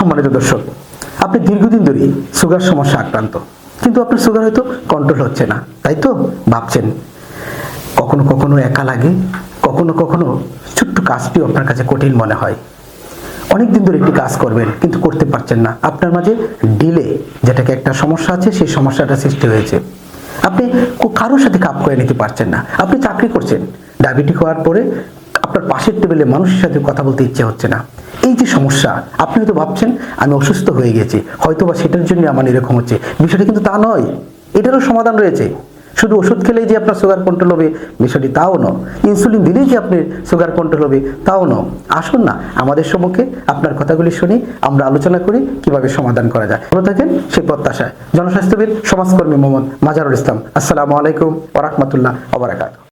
সম্মানিত দর্শক, আপনি দীর্ঘদিন ধরে সুগার সমস্যা আক্রান্ত, কিন্তু আপনার সুগার হয়তো কন্ট্রোল হচ্ছে না, তাই তো ভাবছেন? কখনো কখনো একা লাগে, কখনো কখনো ছোট্ট কাজটিও আপনার কাছে কঠিন মনে হয়। অনেক দিন ধরে একটি কাজ করবেন, কিন্তু করতে পারছেন না। আপনার মাঝে ডিলে যেটাকে একটা সমস্যা আছে, সেই সমস্যাটা সৃষ্টি হয়েছে। আপনি কারোর সাথে কাপ করে নিতে পারছেন না। আপনি চাকরি করছেন ডায়াবেটিক হওয়ার পরে আপনার পাশের টেবিলে মানুষের সাথে কথা বলতে ইচ্ছে হচ্ছে না। এই যে সমস্যা, আপনি হয়তো ভাবছেন, আমি অসুস্থ হয়ে গেছি। হয়তো বা সেটার জন্য আমার এরকম হচ্ছে। বিষয়টা কিন্তু তা নয়। এটারও সমাধান রয়েছে। শুধু ওষুধ খেলেই যে আপনার সুগার কন্ট্রোল হবে, বিষয়টি তাও নয়। ইনসুলিন দিলেই যে আপনার সুগার কন্ট্রোল হবে, তাও নয়। আসুন না, আমাদের সম্মুখে আপনার কথাগুলি শুনি, আমরা আলোচনা করি, কীভাবে সমাধান করা যায়। ভালো থাকেন, সেই প্রত্যাশায়। জনস্বাস্থ্যবিদ, সমাজকর্মী মোহাম্মদ মাজারুল ইসলাম। আসসালামু আলাইকুম ওরহমতুল্লাহ ওবরাকাত